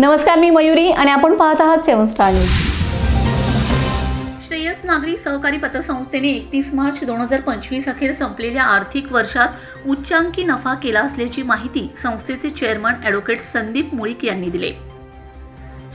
नमस्कार मी मयुरी आणि आपण पाहत आहात सेवन स्टार न्यूज. श्रेयस नागरी सहकारी पतसंस्थेने एकतीस मार्च दोन हजार पंचवीस अखेर संपलेल्या आर्थिक वर्षात उच्चांकी नफा केला असल्याची माहिती संस्थेचे चेअरमन ॲडव्होकेट संदीप मुळीक यांनी दिले.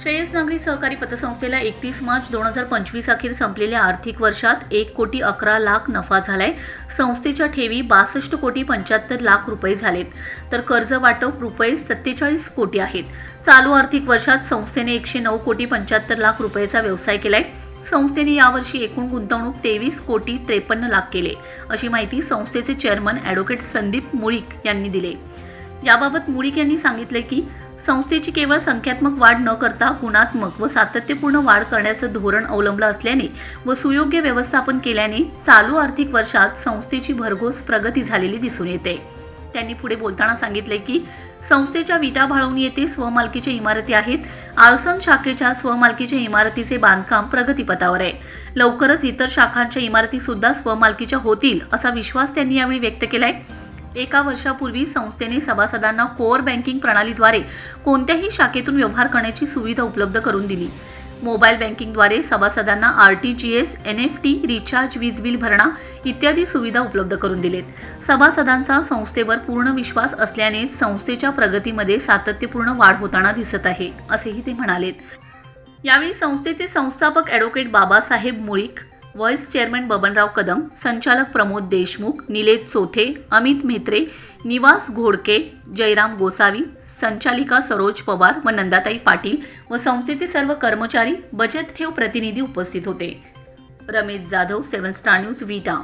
श्रेयस नागरी सहकारी पतसंस्थेला एकतीस मार्च दोन हजार पंचवीस अखेर संपलेल्या आर्थिक वर्षात एक कोटी अकरा लाख नफा झालाय. संस्थेच्या ठेवी बासष्ट कोटी पंच्याहत्तर लाख रुपये झालेत. तर कर्ज वाटप रुपये सत्तेचाळीस कोटी आहेत. चालू आर्थिक वर्षात संस्थेने एकशे नऊ कोटी पंच्याहत्तर लाख रुपयाचा व्यवसाय केलाय. संस्थेने यावर्षी एकूण गुंतवणूक तेवीस कोटी त्रेपन्न लाख केले. अशी माहिती संस्थेचे चेअरमन ॲडव्होकेट संदीप मुळीक यांनी दिले. याबाबत मुळीक यांनी सांगितले की संस्थेची केवळ संख्यात्मक वाढ न करता गुणात्मक व सातत्यपूर्ण वाढ करण्याचं धोरण अवलंबलं असल्याने व सुयोग्य व्यवस्थापन केल्याने चालू आर्थिक वर्षात संस्थेची भरघोस प्रगती झालेली दिसून येते. त्यांनी पुढे बोलताना सांगितले की संस्थेच्या विटा भाळवणी येथे स्वमालकीच्या इमारती आहेत. आरसन शाखेच्या स्वमालकीच्या इमारतीचे बांधकाम प्रगतीपथावर आहे. लवकरच इतर शाखांच्या इमारती सुद्धा स्वमालकीच्या होतील असा विश्वास त्यांनी यावेळी व्यक्त केलाय. एका वर्षापूर्वी संस्थेने सभासदांना कोअर बँकिंग प्रणालीद्वारे कोणत्याही शाखेतून व्यवहार करण्याची सुविधा उपलब्ध करून दिली. मोबाईल बँकिंगद्वारे सभासदांना R T G S N F T recharge वीज बिल भरणा इत्यादी सुविधा उपलब्ध करून दिलेत. सभासदांचा संस्थेवर पूर्ण विश्वास असल्याने संस्थेच्या प्रगतीमध्ये सातत्यपूर्ण वाढ होताना दिसत आहे असेही ते म्हणालेत. यावेळी संस्थेचे संस्थापक advocate Babasaheb Mulik vice chairman Babanrao Kadam संचालक प्रमोद देशमुख निलेश चोथे अमित म्हेत्रे निवास घोडके जयराम गोसावी संचालिका सरोज पवार व नंदाताई पाटील व संस्थेचे सर्व कर्मचारी बचत ठेव प्रतिनिधी उपस्थित होते. Ramesh Jadhav seven star news Vita.